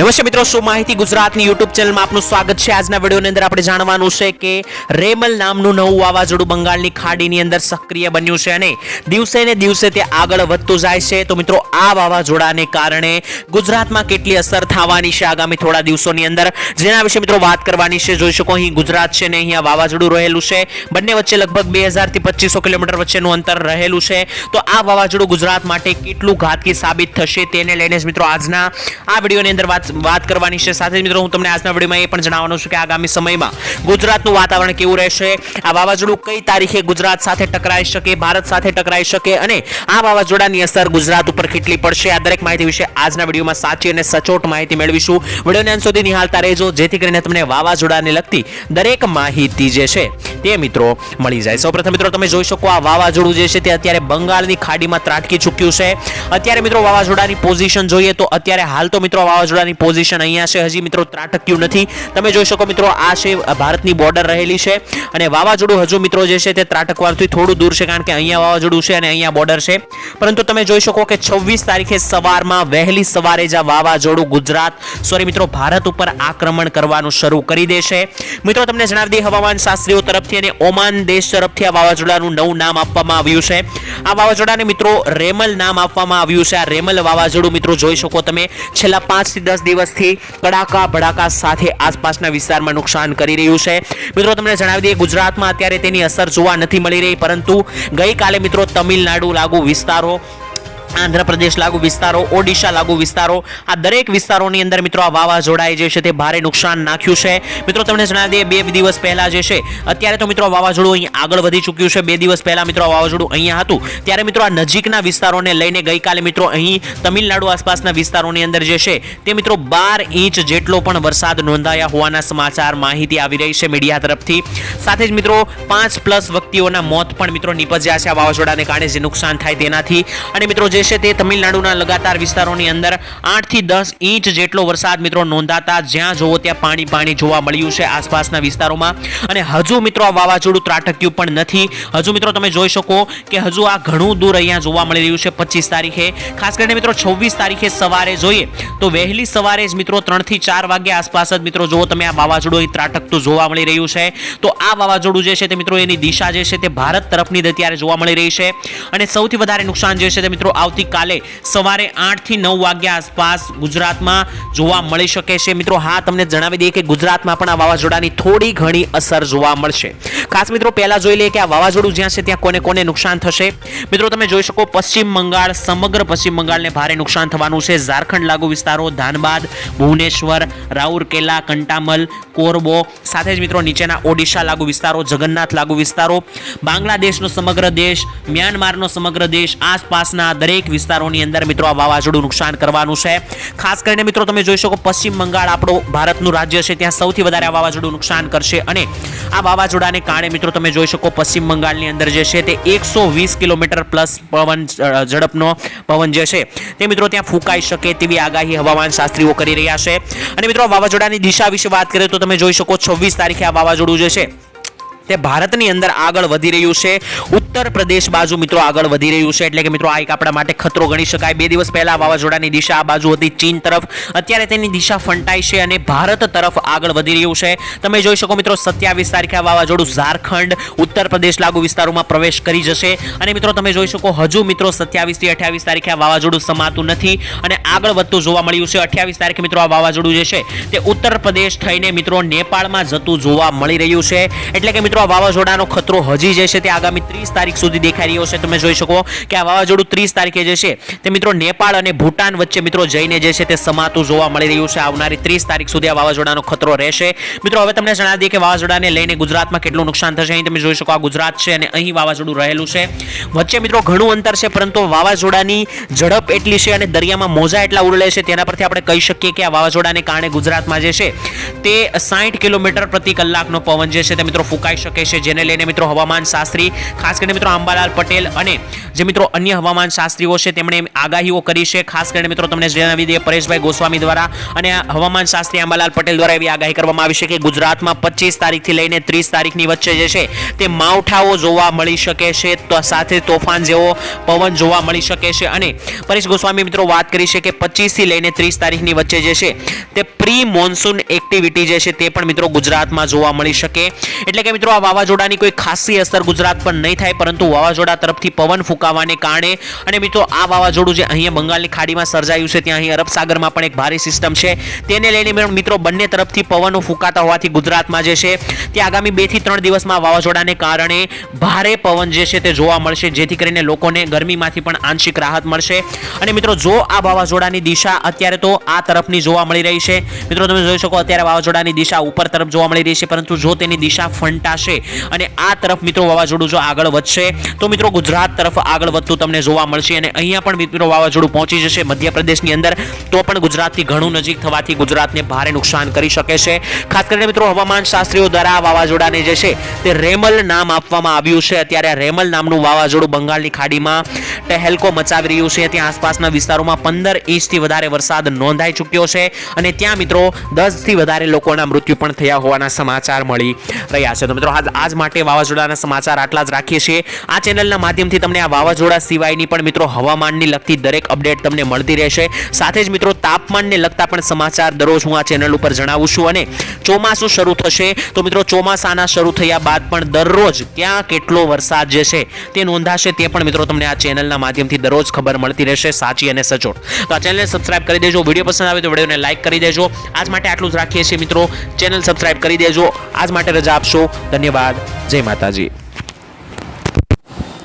નમસ્તે મિત્રો, શું માહિતી ગુજરાતની યુટ્યુબ ચેનલમાં આપનું સ્વાગત છે? આજના વિડીયોની અંદર આપણે જાણવાનું છે કે રેમલ નામનું નવું વાવાઝોડું બંગાળની ખાડીની અંદર સક્રિય બન્યું છે અને દિવસે ને દિવસે તે આગળ વધતું જાય છે. તો મિત્રો, આ વાવાઝોડાને કારણે ગુજરાતમાં કેટલી અસર થવાની છે આગામી થોડા દિવસોની અંદર? જેના વિશે મિત્રો વાત કરવાની છે, જોઈ શકો અહીં ગુજરાત છે ને અહીંયા વાવાઝોડું રહેલું છે. બંને વચ્ચે લગભગ બે હજારથી પચીસો કિલોમીટર વચ્ચેનું અંતર રહેલું છે. તો આ વાવાઝોડું ગુજરાત માટે કેટલું ઘાતકી સાબિત થશે તેને લઈને જ મિત્રો આજના આ વિડીયોની અંદર વાત વાત કરવાની છે. સાથે મિત્રો, હું તમને આજના વિડીયોમાં એ પણ જણાવવાનું છું કે આગામી સમયમાં ગુજરાતનું વાતાવરણ કેવું રહેશે? આ વાવાઝોડું કઈ તારીખે ગુજરાત સાથે ટકરાઈ શકે, ભારત સાથે ટકરાઈ શકે અને આ વાવાઝોડાની અસર ગુજરાત ઉપર કેટલી પડશે? આ દરેક માહિતી વિશે આજના વિડીયોમાં સાચી અને સચોટ માહિતી મેળવીશું. વિડીયોને અંત સુધી નિહાળતા રહેજો, જેથી કરીને તમને વાવાઝોડાને લગતી દરેક માહિતી જે છે તે મિત્રો મળી જાય. સૌપ્રથમ મિત્રો, તમે જોઈ શકો આ વાવાઝોડું જે છે તે અત્યારે બંગાળની ખાડીમાં ત્રાટકી ચૂક્યું છે. અત્યારે મિત્રો, વાવાઝોડાની પોઝિશન જોઈએ તો અત્યારે હાલ તો મિત્રો, વાવાઝોડાની પોઝિશન અહીંયા છે. હજી મિત્રો ત્રાટક્યું નથી. તમે જોઈ શકો મિત્રો, આ છે ભારતની બોર્ડર રહેલી છે. અને વાવાઝોડું હજુ મિત્રો જે છે તે ત્રાટકવાથી થોડું દૂર છે, કારણ કે અહીંયા વાવાઝોડું છે અને અહીંયા બોર્ડર છે. પરંતુ તમે જોઈ શકો કે છવ્વીસ તારીખે સવારમાં વહેલી સવારે જ આ વાવાઝોડું ગુજરાત સોરી મિત્રો, ભારત ઉપર આક્રમણ કરવાનું શરૂ કરી દેશે. મિત્રો, તમને જણાવી દઈએ, હવામાન શાસ્ત્રીઓ તરફથી અને ઓમાન દેશ તરફથી આ વાવાઝોડાનું નવું નામ આપવામાં આવ્યું છે. આ વાવાઝોડાને મિત્રો રેમલ નામ આપવામાં આવ્યું છે. આ રેમલ વાવાઝોડું મિત્રો જોઈ શકો તમે. છેલ્લા પાંચથી દિવસથી કડાકા ભડાકા સાથે આસપાસના વિસ્તારમાં નુકસાન કરી રહ્યું છે. મિત્રો, તમને જણાવી દઈએ, ગુજરાતમાં અત્યારે તેની અસર જોવા નથી મળી રહી, પરંતુ ગઈકાલે મિત્રો તમિલનાડુ લાગુ વિસ્તારો આંધ્રપ્રદેશ લાગુ વિસ્તારો, ઓડિશા લાગુ વિસ્તારો, આ દરેક વિસ્તારોની અંદર મિત્રો આ વાવાઝોડાએ જે છે તે ભારે નુકસાન નાખ્યું છે. મિત્રો તમને જણાવી દઈએ, બે દિવસ પહેલા જે છે, અત્યારે તો મિત્રો વાવાઝોડું અહીં આગળ વધી ચૂક્યું છે. બે દિવસ પહેલા મિત્રો વાવાઝોડું અહીંયા હતું. ત્યારે મિત્રો આ નજીકના વિસ્તારોને લઈને ગઈકાલે મિત્રો અહીં તમિલનાડુ આસપાસના વિસ્તારોની અંદર જે છે, તે મિત્રો બાર ઇંચ જેટલો પણ વરસાદ નોંધાયા હોવાના સમાચાર માહિતી આવી રહી છે મીડિયા તરફથી. સાથે જ મિત્રો પાંચ પ્લસ વ્યક્તિઓના મોત પણ મિત્રો નીપજ્યા છે આ વાવાઝોડાને કારણે જે નુકસાન થાય તેનાથી. અને મિત્રો જે છે તે તમિલનાડુના લગાતાર વિસ્તારોની અંદર આઠથી દસ ઇંચ જેટલો વરસાદ મિત્રો નોંધાતા જ્યાં જોવો ત્યાં પાણી પાણી જોવા મળ્યું છે આસપાસના વિસ્તારોમાં. અને હજુ મિત્રો આ વાવાઝોડું ત્રાટક્યું પણ નથી. હજુ મિત્રો તમે જોઈ શકો કે હજુ આ ઘણું દૂર અહીંયા જોવા મળી રહ્યું છે પચીસ તારીખે. ખાસ કરીને મિત્રો છવ્વીસ તારીખે સવારે જોઈએ તો વહેલી સવારે જ મિત્રો ત્રણથી ચાર વાગ્યા આસપાસ જ મિત્રો જુઓ તમે આ વાવાઝોડું ત્રાટકતું જોવા મળી રહ્યું છે. તો આ વાવાઝોડું જે છે તે મિત્રો એની દિશા જે છે તે ભારત તરફની અત્યારે જોવા મળી રહી છે. અને સૌથી વધારે નુકસાન જે છે તે મિત્રો આવતીકાલે સવારે આઠથી નવ વાગ્યા આસપાસ ગુજરાતમાં જોવા મળી શકે છે. મિત્રો, હા, તમને જણાવી દઈએ કે ગુજરાતમાં પણ આ વાવાઝોડાની થોડી ઘણી અસર જોવા મળશે. ખાસ મિત્રો, પહેલા જોઈ લઈએ કે આ વાવાઝોડું જ્યાં છે, ત્યાં કોને કોને નુકસાન થશે. મિત્રો, તમે જોઈ શકો પશ્ચિમ બંગાળ, સમગ્ર પશ્ચિમ બંગાળને ભારે નુકસાન થવાનું છે. ઝારખંડ લાગુ વિસ્તારો, ધાનબાદ, ભુવનેશ્વર, રાઉરકેલા, કંટામલ, કોરબો, સાથે જ મિત્રો નીચેના ઓડિશા લાગુ વિસ્તારો, જગન્નાથ લાગુ વિસ્તારો, બાંગ્લાદેશનો સમગ્ર દેશ, મ્યાનમારનો સમગ્ર દેશ, આસપાસના દરેક વિસ્તારોની અંદર મિત્રો આ વાવાઝોડું નુકસાન કરવાનું છે. ખાસ કરીને મિત્રો તમે જોઈ શકો પશ્ચિમ બંગાળ આપણો ભારતનું રાજ્ય છે, ત્યાં સૌથી વધારે આ વાવાઝોડું નુકસાન કરશે અને આ વાવાઝોડાને કારણે મિત્રો તમે જોઈ શકો પશ્ચિમ બંગાળની અંદર જે છે તે એકસો વીસ કિલોમીટર પ્લસ પવન ઝડપનો પવન જે છે તે મિત્રો ત્યાં ફૂંકાઈ શકે તેવી આગાહી હવામાન શાસ્ત્રીઓ કરી રહ્યા છે. અને મિત્રો વાવાઝોડાની દિશા વિશે વાત કરીએ તો તમે જોઈ શકો છવ્વીસ તારીખે આ વાવાઝોડું જે છે તે ભારતની અંદર આગળ વધી રહ્યું છે. ઉત્તર પ્રદેશ બાજુ મિત્રો આગળ વધી રહ્યું છે. એટલે કે મિત્રો આ એક આપણા માટે ખતરો ગણી શકાય. બે દિવસ પહેલા વાવાઝોડાની દિશા આ બાજુ હતી ચીન તરફ. અત્યારે તેની દિશા ફંટાઈ છે અને ભારત તરફ આગળ વધી રહ્યું છે. તમે જોઈ શકો મિત્રો સત્યાવીસ તારીખે આ વાવાઝોડું ઝારખંડ, ઉત્તર પ્રદેશ લાગુ વિસ્તારોમાં પ્રવેશ કરી જશે. અને મિત્રો તમે જોઈ શકો હજુ મિત્રો સત્યાવીસથી અઠ્યાવીસ તારીખે આ વાવાઝોડું સમાતું નથી અને આગળ વધતું જોવા મળ્યું છે. અઠ્યાવીસ તારીખે મિત્રો આ વાવાઝોડું જે છે તે ઉત્તર પ્રદેશ થઈને મિત્રો નેપાળમાં જતું જોવા મળી રહ્યું છે. એટલે કે મિત્રો, આ વાવાઝોડાનો ખતરો હજી જે છે તે આગામી ત્રીસ તારીખ સુધી દેખાઈ રહ્યો છે. તમે જોઈ શકો કે આ વાવાઝોડું ત્રીસ તારીખે જે છે તે મિત્રો નેપાળ અને ભૂટાન વચ્ચે મિત્રો જઈને જે છે તે સમાતું જોવા મળી રહ્યું છે. આવનારી ત્રીસ તારીખ સુધી આ વાવાઝોડાનો ખતરો રહેશે. મિત્રો, હવે તમને જણાવી દઈએ કે વાવાઝોડાને લઈને ગુજરાતમાં કેટલું નુકસાન થશે. અહીં તમે જોઈ શકો આ ગુજરાત છે અને અહીં વાવાઝોડું રહેલું છે. વચ્ચે મિત્રો ઘણું અંતર છે, પરંતુ વાવાઝોડાની ઝડપ એટલી છે અને દરિયામાં મોજા એટલા ઉડલે છે તેના પરથી આપણે કહી શકીએ કે આ વાવાઝોડાને કારણે ગુજરાતમાં જે છે તે સાઠ કિલોમીટર પ્રતિ કલાકનો પવન જે છે તે મિત્રો ફૂંકાઈ શકે છે, જેને લઈને મિત્રો હવામાન શાસ્ત્રી, ખાસ કરીને મિત્રો અંબાલાલ પટેલ અને જે મિત્રો અન્ય હવામાન શાસ્ત્રીઓ છે, તેમણે આગાહીઓ કરી છે. ખાસ કરીને મિત્રો તમને જણાવી દઈએ, પરેશભાઈ ગોસ્વામી દ્વારા અને હવામાન શાસ્ત્રી અંબાલાલ પટેલ દ્વારા એવી આગાહી કરવામાં આવી છે કે ગુજરાતમાં પચીસ તારીખથી લઈને ત્રીસ તારીખની વચ્ચે જે છે, તે માવઠાઓ જોવા મળી શકે છે, તો સાથે તોફાન જેવો પવન જોવા મળી શકે છે. અને પરેશ ગોસ્વામી મિત્રો વાત કરી છે કે પચીસથી લઈને ત્રીસ તારીખની વચ્ચે જે છે, તે પ્રી મોન્સૂન એક્ટિવિટી જે છે તે પણ મિત્રો ગુજરાતમાં જોવા મળી શકે. એટલે કે મિત્રો આ વાવાઝોડાની કોઈ ખાસી અસર ગુજરાત પર નહીં થાય, પરંતુ વાવાઝોડા તરફથી પવન ફૂંકાવાને કારણે અને મિત્રો આ વાવાઝોડું જે અહીંયા બંગાળની ખાડીમાં સર્જાયું છે, ત્યાં અહીં અરબ સાગરમાં પણ એક ભારે સિસ્ટમ છે. તેને લઈને મિત્રો બંને તરફથી પવનો ફૂંકાતા હોવાથી ગુજરાતમાં જે છે તે આગામી બેથી ત્રણ દિવસમાં વાવાઝોડાને કારણે ભારે પવન જે છે તે જોવા મળશે, જેથી કરીને લોકોને ગરમીમાંથી પણ આંશિક રાહત મળશે. અને મિત્રો જો આ વાવાઝોડાની દિશા અત્યારે તો આ તરફની જોવા મળી રહી છે મિત્રો, તમે જોઈ શકો અત્યારે વાવાઝોડાની દિશા ઉપર તરફ જોવા મળી રહી છે, પરંતુ જો તેની દિશા ફંટાશે અને આ તરફ મિત્રો વાવાઝોડું જો આગળ વધશે, તો મિત્રો ગુજરાત તરફ આગળ વધતું તમને જોવા મળશે અને અહીંયા પણ મિત્રો વાવાઝોડું પહોંચી જશે મધ્યપ્રદેશની અંદર, તો પણ ગુજરાતથી ઘણું નજીક થવાથી ગુજરાતને ભારે નુકસાન કરી શકે છે. ખાસ કરીને મિત્રો હવામાન શાસ્ત્રીઓ દ્વારા વાવાઝોડાને જે છે તે રેમલ નામ આપવામાં આવ્યું છે. અત્યારે રેમલ નામનું વાવાઝોડું બંગાળની ખાડીમાં ટહેલકો મચાવી રહ્યું છે. ત્યાં આસપાસના વિસ્તારોમાં પંદર ઇંચથી વધારે વરસાદ નોંધાઈ ચૂક્યો છે અને ત્યાં મિત્રો, દસથી વધારે લોકોના મૃત્યુ પણ થયા હોવાના સમાચાર મળી રહ્યા છે. તો મિત્રો, આજ માટે વાવાઝોડાના સમાચાર આટલા જ રાખીએ છીએ. આ ચેનલના માધ્યમથી તમને આ વાવાઝોડા સિવાયની પણ મિત્રો હવામાનની લગતી દરેક અપડેટ તમને મળતી રહેશે. સાથે જ મિત્રો, તાપમાનને લગતા પણ સમાચાર દરરોજ હું આ ચેનલ ઉપર જણાવું છું અને ચોમાસું શરૂ થશે. તો મિત્રો, ચોમાસાના શરૂ થયા બાદ પણ દરરોજ ક્યાં કેટલો વરસાદ જે છે તે નોંધાશે તે પણ મિત્રો તમને આ ચેનલના માધ્યમથી દરરોજ ખબર મળતી રહેશે સાચી અને સચોટ. તો આ ચેનલને સબસ્ક્રાઇબ કરી દેજો. વીડિયો પસંદ આવે તો વિડીયોને લાઇક કરી દેજો. આજ માટે આટલું જ રાખીએ છીએ મિત્રો. ચેનલ સબસ્ક્રાઈબ કરી દેજો. આજ માટે રજા આપશો. ધન્યવાદ. જય માતાજી.